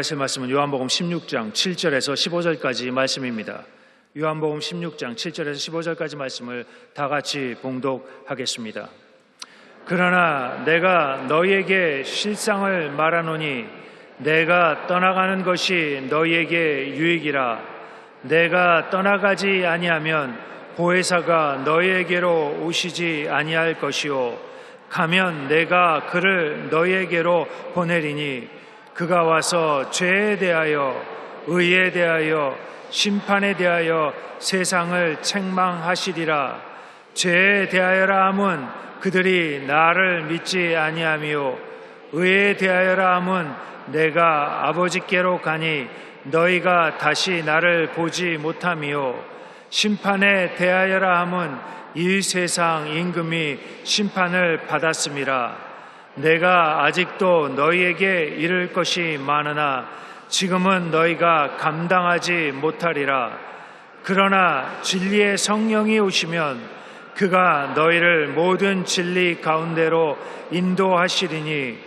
봉독하실 말씀은 요한복음 16장 7절에서 15절까지 말씀입니다. 요한복음 16장 7절에서 15절까지 말씀을 다 같이 봉독하겠습니다. 그러나 내가 너희에게 실상을 말하노니 내가 떠나가는 것이 너희에게 유익이라 내가 떠나가지 아니하면 보혜사가 너희에게로 오시지 아니할 것이요 가면 내가 그를 너희에게로 보내리니 그가 와서 죄에 대하여 의에 대하여 심판에 대하여 세상을 책망하시리라. 죄에 대하여라 함은 그들이 나를 믿지 아니하며 의에 대하여라 함은 내가 아버지께로 가니 너희가 다시 나를 보지 못하며 심판에 대하여라 함은 이 세상 임금이 심판을 받았음이라 내가 아직도 너희에게 이를 것이 많으나 지금은 너희가 감당하지 못하리라. 그러나 진리의 성령이 오시면 그가 너희를 모든 진리 가운데로 인도하시리니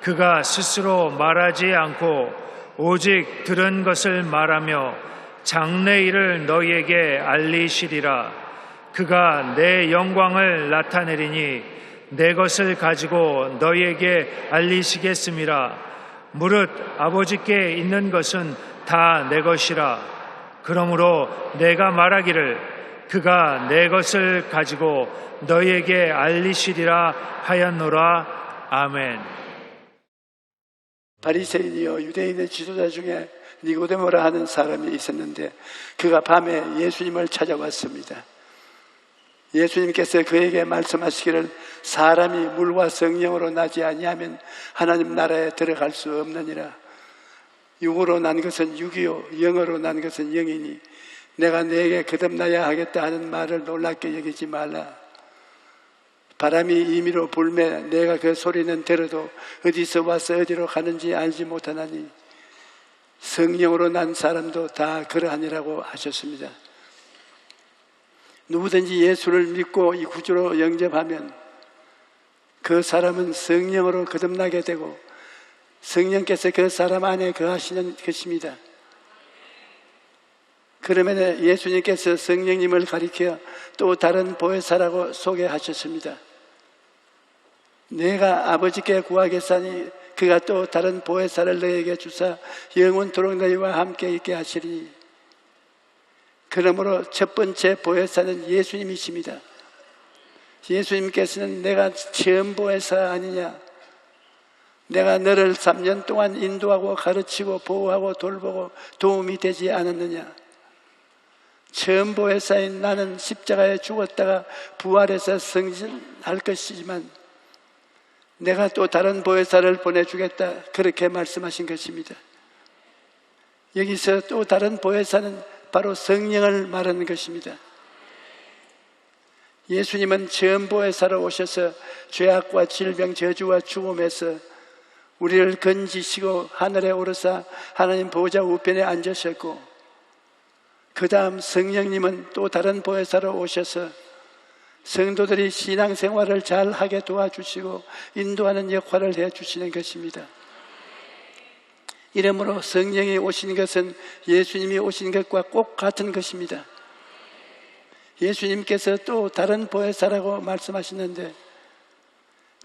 그가 스스로 말하지 않고 오직 들은 것을 말하며 장래 일을 너희에게 알리시리라. 그가 내 영광을 나타내리니 내 것을 가지고 너희에게 알리시겠음이라 무릇 아버지께 있는 것은 다 내 것이라 그러므로 내가 말하기를 그가 내 것을 가지고 너희에게 알리시리라 하였노라 아멘. 바리새인이요 유대인의 지도자 중에 니고데모라 하는 사람이 있었는데 그가 밤에 예수님을 찾아왔습니다. 예수님께서 그에게 말씀하시기를 사람이 물과 성령으로 나지 아니하면 하나님 나라에 들어갈 수 없느니라. 육으로 난 것은 육이요 영으로 난 것은 영이니 내가 내게 거듭나야 하겠다 하는 말을 놀랍게 여기지 말라. 바람이 임의로 불매 내가 그 소리는 들어도 어디서 와서 어디로 가는지 알지 못하나니 성령으로 난 사람도 다 그러하니라고 하셨습니다. 누구든지 예수를 믿고 이 구주로 영접하면 그 사람은 성령으로 거듭나게 되고 성령께서 그 사람 안에 거하시는 것입니다. 그러면 예수님께서 성령님을 가리켜 또 다른 보혜사라고 소개하셨습니다. 내가 아버지께 구하겠사니 그가 또 다른 보혜사를 너에게 주사 영원토록 너희와 함께 있게 하시리니 그러므로 첫 번째 보혜사는 예수님이십니다. 예수님께서는 내가 처음 보혜사 아니냐 내가 너를 3년 동안 인도하고 가르치고 보호하고 돌보고 도움이 되지 않았느냐 처음 보혜사인 나는 십자가에 죽었다가 부활해서 성진할 것이지만 내가 또 다른 보혜사를 보내주겠다 그렇게 말씀하신 것입니다. 여기서 또 다른 보혜사는 바로 성령을 말하는 것입니다. 예수님은 처음 보혜사로 오셔서 죄악과 질병, 저주와 죽음에서 우리를 건지시고 하늘에 오르사 하나님 보호자 우편에 앉으셨고 그 다음 성령님은 또 다른 보혜사로 오셔서 성도들이 신앙생활을 잘 하게 도와주시고 인도하는 역할을 해 주시는 것입니다. 이러므로 성령이 오신 것은 예수님이 오신 것과 꼭 같은 것입니다. 예수님께서 또 다른 보혜사라고 말씀하시는데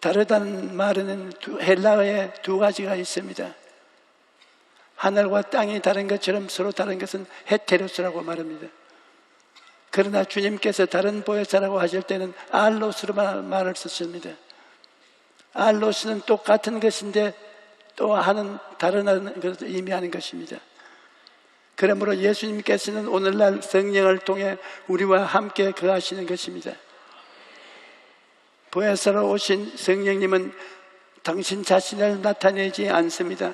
다르다는 말은 헬라어에 두 가지가 있습니다. 하늘과 땅이 다른 것처럼 서로 다른 것은 헤테로스라고 말합니다. 그러나 주님께서 다른 보혜사라고 하실 때는 알로스로만 말을 쓰십니다. 알로스는 똑같은 것인데 또 하는 다른 것을 의미하는 것입니다. 그러므로 예수님께서는 오늘날 성령을 통해 우리와 함께 거하시는 것입니다. 보혜사로 오신 성령님은 당신 자신을 나타내지 않습니다.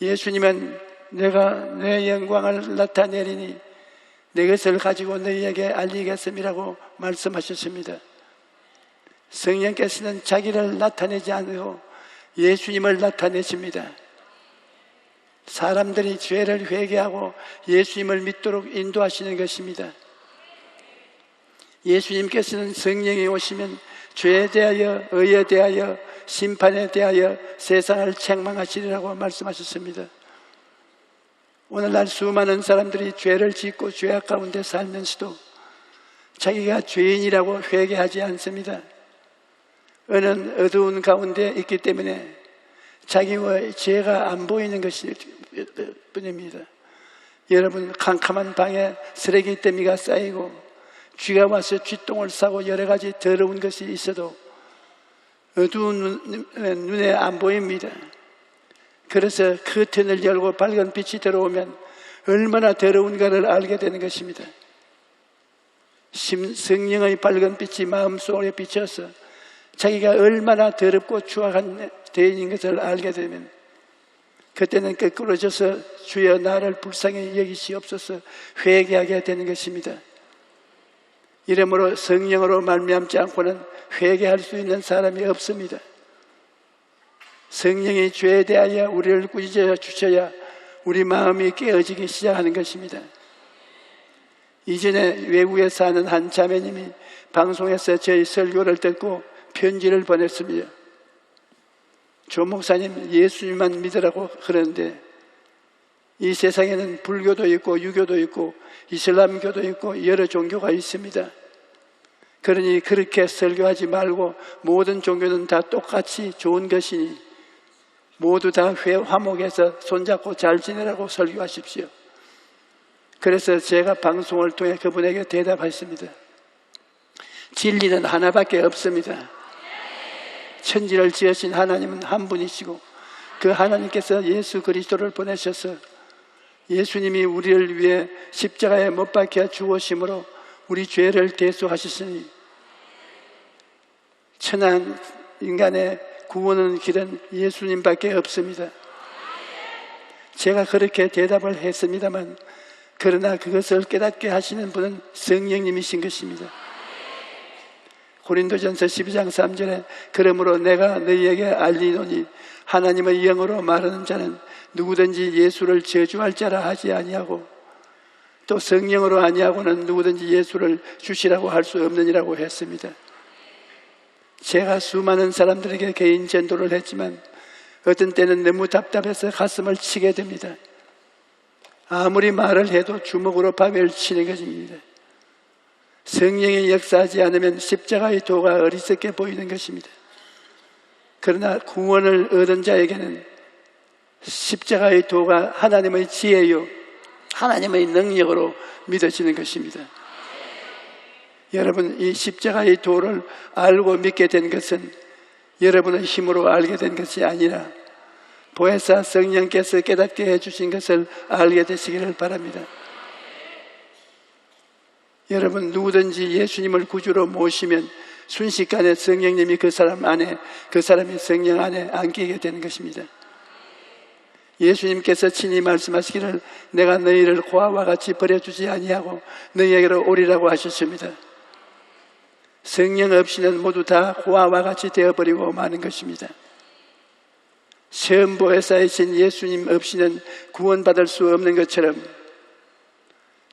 예수님은 내가 내 영광을 나타내리니 내 것을 가지고 너희에게 알리겠음이라고 말씀하셨습니다. 성령께서는 자기를 나타내지 않고 예수님을 나타내십니다. 사람들이 죄를 회개하고 예수님을 믿도록 인도하시는 것입니다. 예수님께서는 성령이 오시면 죄에 대하여, 의에 대하여, 심판에 대하여 세상을 책망하시리라고 말씀하셨습니다. 오늘날 수많은 사람들이 죄를 짓고 죄악 가운데 살면서도 자기가 죄인이라고 회개하지 않습니다. 어느 어두운 가운데 있기 때문에 자기의 죄가 안 보이는 것이 뿐입니다. 여러분 캄캄한 방에 쓰레기 더미가 쌓이고 쥐가 와서 쥐똥을 싸고 여러 가지 더러운 것이 있어도 어두운 눈, 눈에 안 보입니다. 그래서 커튼을 열고 밝은 빛이 들어오면 얼마나 더러운가를 알게 되는 것입니다. 심- 성령의 밝은 빛이 마음속에 비쳐서 자기가 얼마나 더럽고 추악한 대인인 것을 알게 되면 그때는 거꾸로 져서 주여 나를 불쌍히 여기시옵소서 회개하게 되는 것입니다. 이러므로 성령으로 말미암지 않고는 회개할 수 있는 사람이 없습니다. 성령이 죄에 대하여 우리를 꾸짖어 주셔야 우리 마음이 깨어지기 시작하는 것입니다. 이전에 외국에 사는 한 자매님이 방송에서 저희 설교를 듣고 편지를 보냈습니다. 조 목사님 예수님만 믿으라고 그러는데 이 세상에는 불교도 있고 유교도 있고 이슬람교도 있고 여러 종교가 있습니다. 그러니 그렇게 설교하지 말고 모든 종교는 다 똑같이 좋은 것이니 모두 다 회 화목해서 손잡고 잘 지내라고 설교하십시오. 그래서 제가 방송을 통해 그분에게 대답했습니다. 진리는 하나밖에 없습니다. 천지를 지으신 하나님은 한 분이시고 그 하나님께서 예수 그리스도를 보내셔서 예수님이 우리를 위해 십자가에 못 박혀 죽으심으로 우리 죄를 대수하셨으니 천한 인간의 구원의 길은 예수님밖에 없습니다. 제가 그렇게 대답을 했습니다만 그러나 그것을 깨닫게 하시는 분은 성령님이신 것입니다. 고린도전서 12장 3절에 그러므로 내가 너희에게 알리노니 하나님의 영으로 말하는 자는 누구든지 예수를 저주할 자라 하지 아니하고 또 성령으로 아니하고는 누구든지 예수를 주시라고 할 수 없느니라고 했습니다. 제가 수많은 사람들에게 개인 전도를 했지만 어떤 때는 너무 답답해서 가슴을 치게 됩니다. 아무리 말을 해도 주먹으로 밥을 치는 것입니다. 성령이 역사하지 않으면 십자가의 도가 어리석게 보이는 것입니다. 그러나 구원을 얻은 자에게는 십자가의 도가 하나님의 지혜요, 하나님의 능력으로 믿어지는 것입니다. 여러분, 이 십자가의 도를 알고 믿게 된 것은 여러분의 힘으로 알게 된 것이 아니라 보혜사 성령께서 깨닫게 해주신 것을 알게 되시기를 바랍니다. 여러분 누구든지 예수님을 구주로 모시면 순식간에 성령님이 그 사람 안에 그 사람이 성령 안에 안기게 되는 것입니다. 예수님께서 친히 말씀하시기를 내가 너희를 고아와 같이 버려주지 아니하고 너희에게로 오리라고 하셨습니다. 성령 없이는 모두 다 고아와 같이 되어버리고 마는 것입니다. 시험보혜사이신 예수님 없이는 구원받을 수 없는 것처럼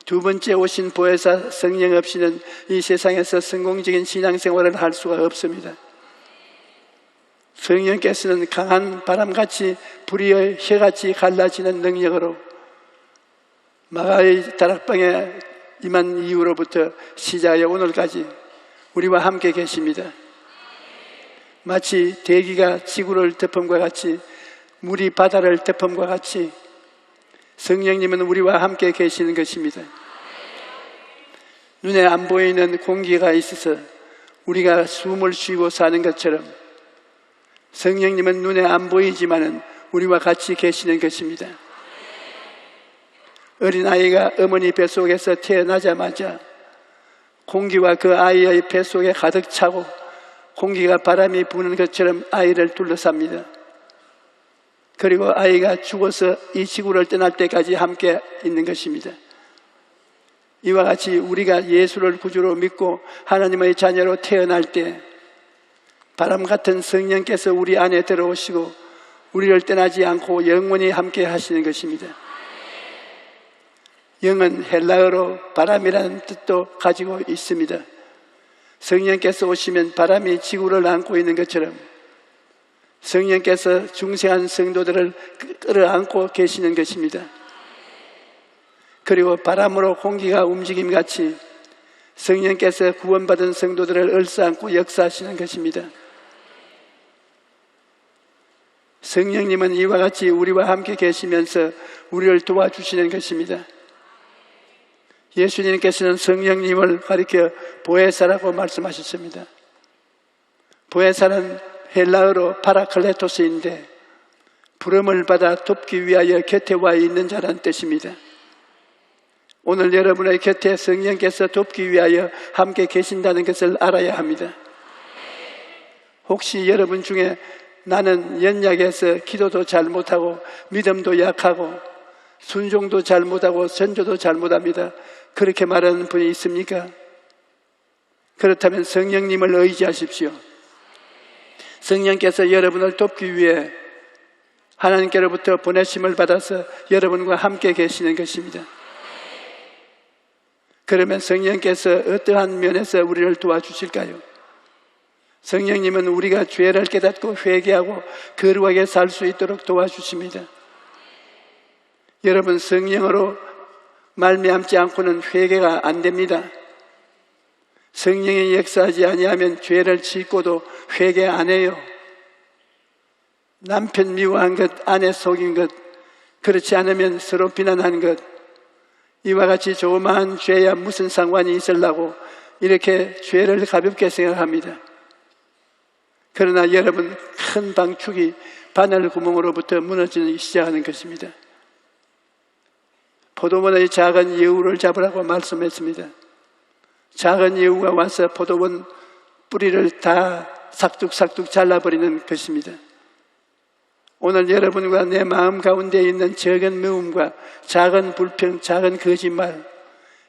두 번째 오신 보혜사 성령 없이는 이 세상에서 성공적인 신앙생활을 할 수가 없습니다. 성령께서는 강한 바람같이 불의의 혀같이 갈라지는 능력으로 마가의 다락방에 임한 이후로부터 시작하여 오늘까지 우리와 함께 계십니다. 마치 대기가 지구를 덮음과 같이 물이 바다를 덮음과 같이 성령님은 우리와 함께 계시는 것입니다. 눈에 안 보이는 공기가 있어서 우리가 숨을 쉬고 사는 것처럼 성령님은 눈에 안 보이지만은 우리와 같이 계시는 것입니다. 어린아이가 어머니 뱃속에서 태어나자마자 공기와 그 아이의 뱃속에 가득 차고 공기가 바람이 부는 것처럼 아이를 둘러쌉니다. 그리고 아이가 죽어서 이 지구를 떠날 때까지 함께 있는 것입니다. 이와 같이 우리가 예수를 구주로 믿고 하나님의 자녀로 태어날 때 바람 같은 성령께서 우리 안에 들어오시고 우리를 떠나지 않고 영원히 함께 하시는 것입니다. 영은 헬라어로 바람이라는 뜻도 가지고 있습니다. 성령께서 오시면 바람이 지구를 안고 있는 것처럼 성령께서 중생한 성도들을 끌어안고 계시는 것입니다. 그리고 바람으로 공기가 움직임 같이 성령께서 구원받은 성도들을 얼싸안고 역사하시는 것입니다. 성령님은 이와 같이 우리와 함께 계시면서 우리를 도와주시는 것입니다. 예수님께서는 성령님을 가리켜 보혜사라고 말씀하셨습니다. 보혜사는 헬라어로 파라클레토스인데 부름을 받아 돕기 위하여 곁에 와 있는 자란 뜻입니다. 오늘 여러분의 곁에 성령께서 돕기 위하여 함께 계신다는 것을 알아야 합니다. 혹시 여러분 중에 나는 연약해서 기도도 잘 못하고 믿음도 약하고 순종도 잘 못하고 선조도 잘 못합니다. 그렇게 말하는 분이 있습니까? 그렇다면 성령님을 의지하십시오. 성령께서 여러분을 돕기 위해 하나님께로부터 보내심을 받아서 여러분과 함께 계시는 것입니다. 그러면 성령께서 어떠한 면에서 우리를 도와주실까요? 성령님은 우리가 죄를 깨닫고 회개하고 거룩하게 살 수 있도록 도와주십니다. 여러분 성령으로 말미암지 않고는 회개가 안 됩니다. 성령이 역사하지 아니하면 죄를 짓고도 회개 안 해요. 남편 미워한 것, 아내 속인 것, 그렇지 않으면 서로 비난한 것, 이와 같이 조그마한 죄야 무슨 상관이 있으려고 이렇게 죄를 가볍게 생각합니다. 그러나 여러분 큰 방축이 바늘 구멍으로부터 무너지기 시작하는 것입니다. 포도원의 작은 여우를 잡으라고 말씀했습니다. 작은 여우가 와서 포도원 뿌리를 다 삭둑삭둑 잘라버리는 것입니다. 오늘 여러분과 내 마음 가운데 있는 적은 미움과 작은 불평, 작은 거짓말,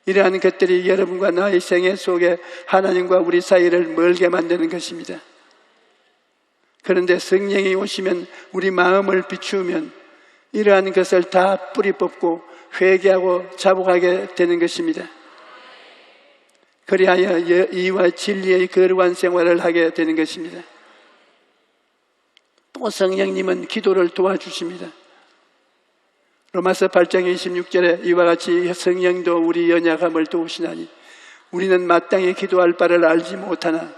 이러한 것들이 여러분과 나의 생애 속에 하나님과 우리 사이를 멀게 만드는 것입니다. 그런데 성령이 오시면 우리 마음을 비추면 이러한 것을 다 뿌리 뽑고 회개하고 자복하게 되는 것입니다. 그리하여 이와 진리의 거룩한 생활을 하게 되는 것입니다. 또 성령님은 기도를 도와주십니다. 로마서 8장 26절에 이와 같이 성령도 우리 연약함을 도우시나니 우리는 마땅히 기도할 바를 알지 못하나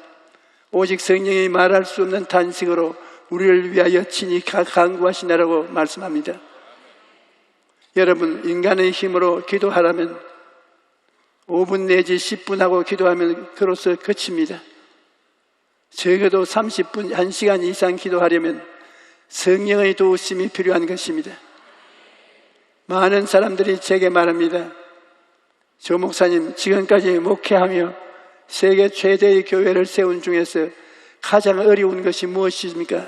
오직 성령이 말할 수 없는 탄식으로 우리를 위하여 친히 강구하시나라고 말씀합니다. 여러분, 인간의 힘으로 기도하라면 5분 내지 10분 하고 기도하면 그로서 그칩니다. 적어도 30분, 1시간 이상 기도하려면 성령의 도우심이 필요한 것입니다. 많은 사람들이 제게 말합니다. 조 목사님, 지금까지 목회하며 세계 최대의 교회를 세운 중에서 가장 어려운 것이 무엇입니까?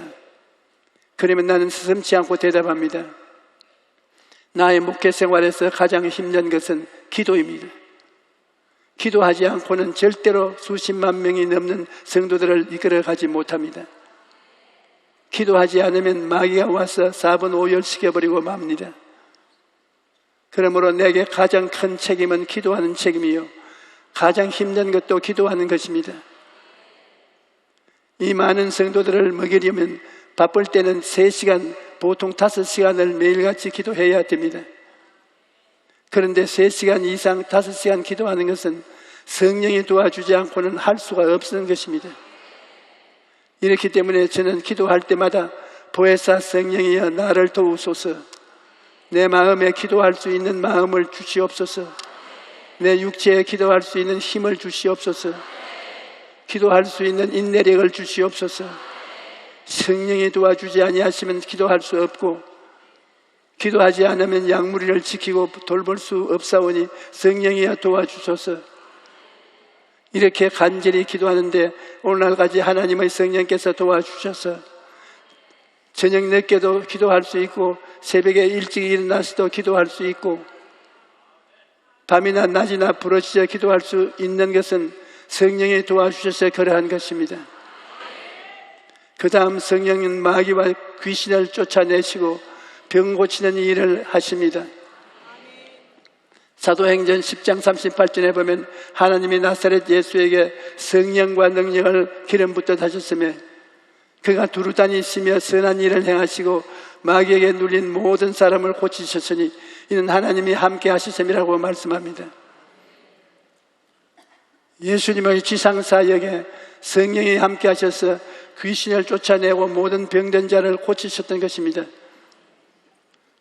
그러면 나는 스슴치 않고 대답합니다. 나의 목회 생활에서 가장 힘든 것은 기도입니다. 기도하지 않고는 절대로 수십만 명이 넘는 성도들을 이끌어 가지 못합니다. 기도하지 않으면 마귀가 와서 4분 5열 시켜버리고 맙니다. 그러므로 내게 가장 큰 책임은 기도하는 책임이요. 가장 힘든 것도 기도하는 것입니다. 이 많은 성도들을 먹이려면 바쁠 때는 3시간, 보통 5시간을 매일같이 기도해야 됩니다. 그런데 3시간 이상, 5시간 기도하는 것은 성령이 도와주지 않고는 할 수가 없는 것입니다. 이렇기 때문에 저는 기도할 때마다 보혜사 성령이여 나를 도우소서. 내 마음에 기도할 수 있는 마음을 주시옵소서. 내 육체에 기도할 수 있는 힘을 주시옵소서. 기도할 수 있는 인내력을 주시옵소서. 성령이 도와주지 아니하시면 기도할 수 없고 기도하지 않으면 양무리를 지키고 돌볼 수 없사오니 성령이여 도와주소서 이렇게 간절히 기도하는데 오늘날까지 하나님의 성령께서 도와주셔서 저녁 늦게도 기도할 수 있고 새벽에 일찍 일어나서도 기도할 수 있고 밤이나 낮이나 부러지져 기도할 수 있는 것은 성령이 도와주셔서 그러한 것입니다. 그 다음 성령은 마귀와 귀신을 쫓아내시고 병 고치는 일을 하십니다. 사도행전 10장 38절에 보면 하나님이 나사렛 예수에게 성령과 능력을 기름 붓듯 하셨으며 그가 두루 다니시며 선한 일을 행하시고 마귀에게 눌린 모든 사람을 고치셨으니 이는 하나님이 함께 하시셈이라고 말씀합니다. 예수님의 지상사역에 성령이 함께 하셔서 귀신을 쫓아내고 모든 병든 자를 고치셨던 것입니다.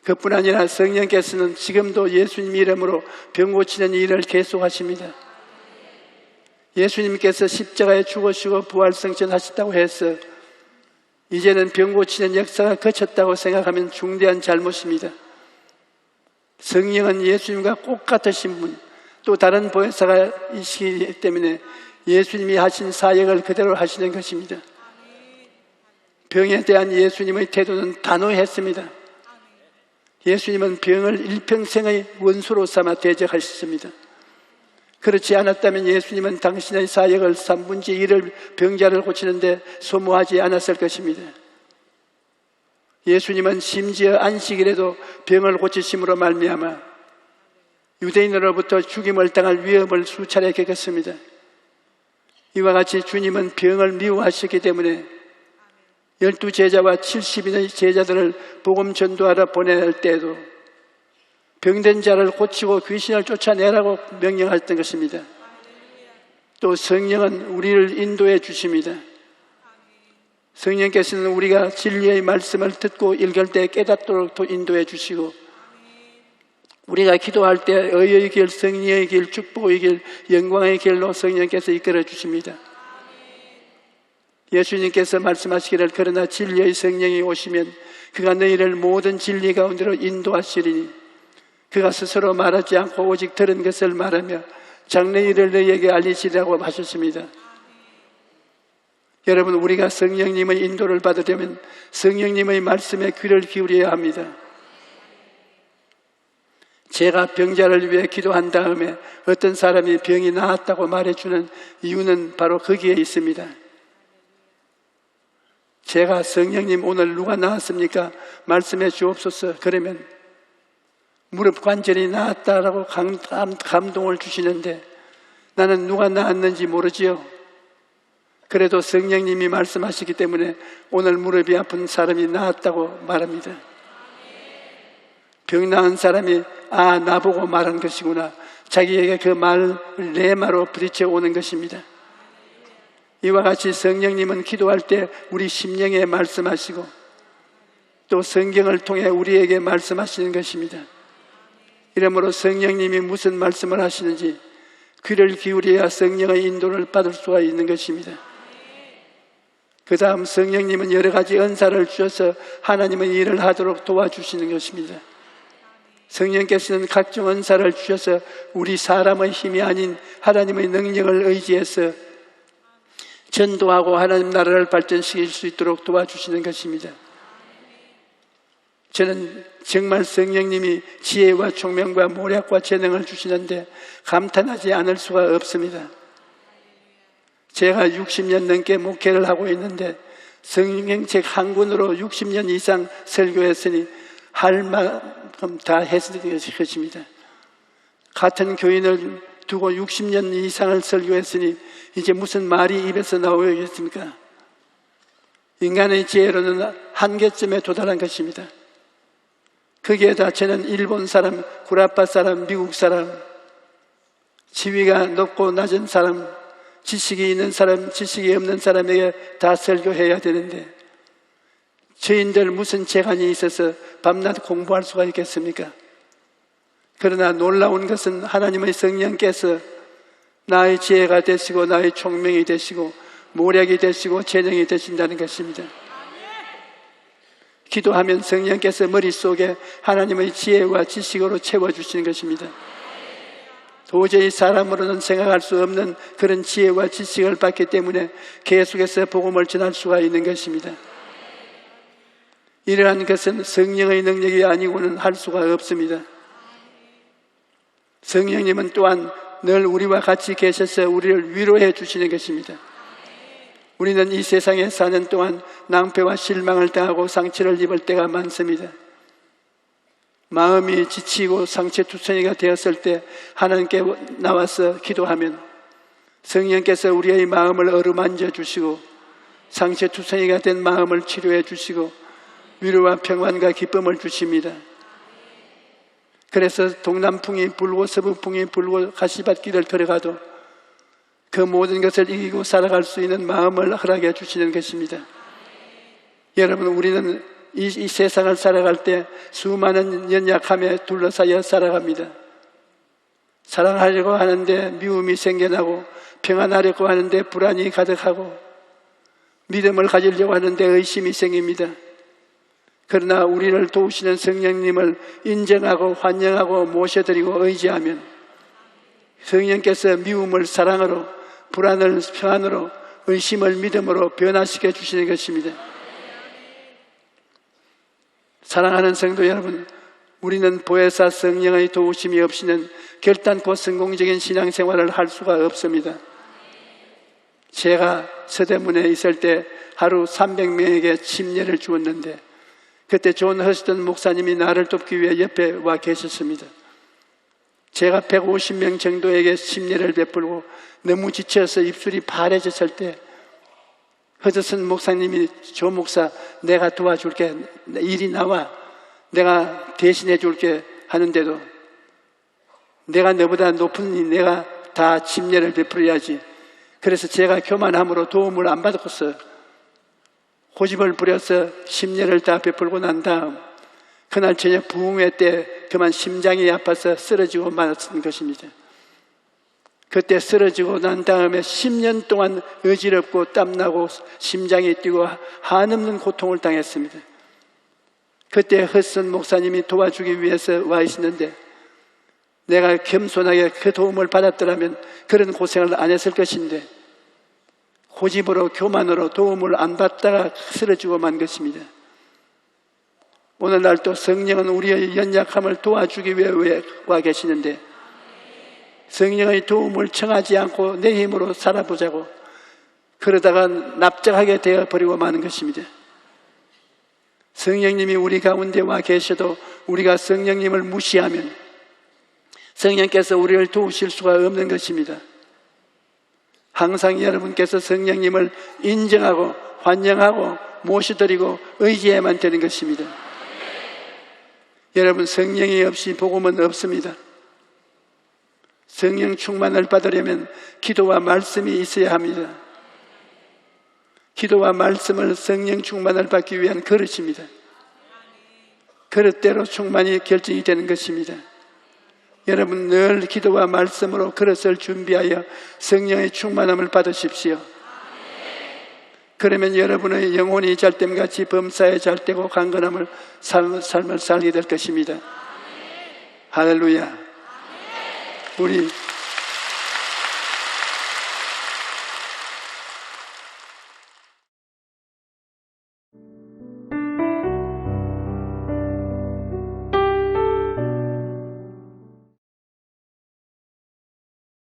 그뿐 아니라 성령께서는 지금도 예수님 이름으로 병 고치는 일을 계속하십니다. 예수님께서 십자가에 죽으시고 부활성천하셨다고 해서 이제는 병 고치는 역사가 거쳤다고 생각하면 중대한 잘못입니다. 성령은 예수님과 꼭 같으신 분, 또 다른 보혜사가 이시기 때문에 예수님이 하신 사역을 그대로 하시는 것입니다. 병에 대한 예수님의 태도는 단호했습니다. 예수님은 병을 일평생의 원수로 삼아 대적하셨습니다. 그렇지 않았다면 예수님은 당신의 사역을 3분의 1을 병자를 고치는데 소모하지 않았을 것입니다. 예수님은 심지어 안식일에도 병을 고치심으로 말미암아 유대인으로부터 죽임을 당할 위험을 수차례 겪었습니다. 이와 같이 주님은 병을 미워하셨기 때문에 열두 제자와 70인의 제자들을 복음 전도하러 보낼 때에도 병든 자를 고치고 귀신을 쫓아내라고 명령하셨던 것입니다. 또 성령은 우리를 인도해 주십니다. 성령께서는 우리가 진리의 말씀을 듣고 읽을 때 깨닫도록 또 인도해 주시고 우리가 기도할 때 의의 길, 성령의 길, 축복의 길, 영광의 길로 성령께서 이끌어 주십니다. 예수님께서 말씀하시기를 그러나 진리의 성령이 오시면 그가 너희를 모든 진리 가운데로 인도하시리니 그가 스스로 말하지 않고 오직 들은 것을 말하며 장래일을 너희에게 알리시라고 하셨습니다. 여러분 우리가 성령님의 인도를 받으려면 성령님의 말씀에 귀를 기울여야 합니다. 제가 병자를 위해 기도한 다음에 어떤 사람이 병이 나았다고 말해주는 이유는 바로 거기에 있습니다. 제가 성령님 오늘 누가 나았습니까? 말씀해 주옵소서. 그러면 무릎 관절이 나았다라고 감, 감동을 주시는데 나는 누가 나았는지 모르지요. 그래도 성령님이 말씀하시기 때문에 오늘 무릎이 아픈 사람이 나았다고 말합니다. 병 나은 사람이 아 나보고 말한 것이구나 자기에게 그말 레마로 부딪혀 오는 것입니다. 이와 같이 성령님은 기도할 때 우리 심령에 말씀하시고 또 성경을 통해 우리에게 말씀하시는 것입니다. 이러므로 성령님이 무슨 말씀을 하시는지 귀를 기울여야 성령의 인도를 받을 수가 있는 것입니다. 그 다음 성령님은 여러 가지 은사를 주셔서 하나님의 일을 하도록 도와주시는 것입니다. 성령께서는 각종 은사를 주셔서 우리 사람의 힘이 아닌 하나님의 능력을 의지해서 전도하고 하나님 나라를 발전시킬 수 있도록 도와주시는 것입니다. 저는 정말 성령님이 지혜와 총명과 모략과 재능을 주시는데 감탄하지 않을 수가 없습니다. 제가 60년 넘게 목회를 하고 있는데 성령책 한 권으로 60년 이상 설교했으니 할 만큼 다 했을 것입니다. 같은 교인을 두고 60년 이상을 설교했으니 이제 무슨 말이 입에서 나오겠습니까? 인간의 지혜로는 한계점에 도달한 것입니다. 거기에다 저는 일본 사람, 구라파 사람, 미국 사람, 지위가 높고 낮은 사람, 지식이 있는 사람, 지식이 없는 사람에게 다 설교해야 되는데 저인들 무슨 재간이 있어서 밤낮 공부할 수가 있겠습니까? 그러나 놀라운 것은 하나님의 성령께서 나의 지혜가 되시고 나의 총명이 되시고 모략이 되시고 재능이 되신다는 것입니다. 기도하면 성령께서 머릿속에 하나님의 지혜와 지식으로 채워주시는 것입니다. 도저히 사람으로는 생각할 수 없는 그런 지혜와 지식을 받기 때문에 계속해서 복음을 전할 수가 있는 것입니다. 이러한 것은 성령의 능력이 아니고는 할 수가 없습니다. 성령님은 또한 늘 우리와 같이 계셔서 우리를 위로해 주시는 것입니다. 우리는 이 세상에 사는 동안 낭패와 실망을 당하고 상처를 입을 때가 많습니다. 마음이 지치고 상처투성이가 되었을 때 하나님께 나와서 기도하면 성령께서 우리의 마음을 어루만져 주시고 상처투성이가 된 마음을 치료해 주시고 위로와 평안과 기쁨을 주십니다. 그래서 동남풍이 불고 서북풍이 불고 가시밭길을 들어가도 그 모든 것을 이기고 살아갈 수 있는 마음을 허락해 주시는 것입니다. 여러분, 우리는 이, 이 세상을 살아갈 때 수많은 연약함에 둘러싸여 살아갑니다. 사랑하려고 하는데 미움이 생겨나고 평안하려고 하는데 불안이 가득하고 믿음을 가지려고 하는데 의심이 생깁니다. 그러나 우리를 도우시는 성령님을 인정하고 환영하고 모셔드리고 의지하면 성령께서 미움을 사랑으로 불안을 평안으로 의심을 믿음으로 변화시켜 주시는 것입니다. 사랑하는 성도 여러분, 우리는 보혜사 성령의 도우심이 없이는 결단코 성공적인 신앙생활을 할 수가 없습니다. 제가 서대문에 있을 때 하루 300명에게 침례를 주었는데 그때 존 허스턴 목사님이 나를 돕기 위해 옆에 와 계셨습니다. 제가 150명 정도에게 침례를 베풀고 너무 지쳐서 입술이 파래졌을 때 허드슨 목사님이 조 목사 내가 도와줄게. 일이 나와. 내가 대신해 줄게 하는데도 내가 너보다 높으니 내가 다 침례를 베풀어야지. 그래서 제가 교만함으로 도움을 안 받았어요 고집을 부려서 심례를 다 베풀고 난 다음 그날 저녁 부흥회 때 그만 심장이 아파서 쓰러지고 말았던 것입니다. 그때 쓰러지고 난 다음에 10년 동안 어지럽고 땀나고 심장이 뛰고 한없는 고통을 당했습니다. 그때 헛선 목사님이 도와주기 위해서 와 있었는데 내가 겸손하게 그 도움을 받았더라면 그런 고생을 안 했을 것인데 고집으로 교만으로 도움을 안 받다가 쓰러지고 만 것입니다. 오늘날 또 성령은 우리의 연약함을 도와주기 위해 와 계시는데 성령의 도움을 청하지 않고 내 힘으로 살아보자고 그러다가 납작하게 되어 버리고 마는 것입니다. 성령님이 우리 가운데 와 계셔도 우리가 성령님을 무시하면 성령께서 우리를 도우실 수가 없는 것입니다. 항상 여러분께서 성령님을 인정하고 환영하고 모시드리고 의지해야만 되는 것입니다. 여러분 성령이 없이 복음은 없습니다. 성령 충만을 받으려면 기도와 말씀이 있어야 합니다. 기도와 말씀을 성령 충만을 받기 위한 그릇입니다. 그릇대로 충만이 결정이 되는 것입니다. 여러분 늘 기도와 말씀으로 그릇을 준비하여 성령의 충만함을 받으십시오. 그러면 여러분의 영혼이 잘됨같이 범사에 잘되고 강건함을 삶, 삶을 살게 될 것입니다. 할렐루야. 우리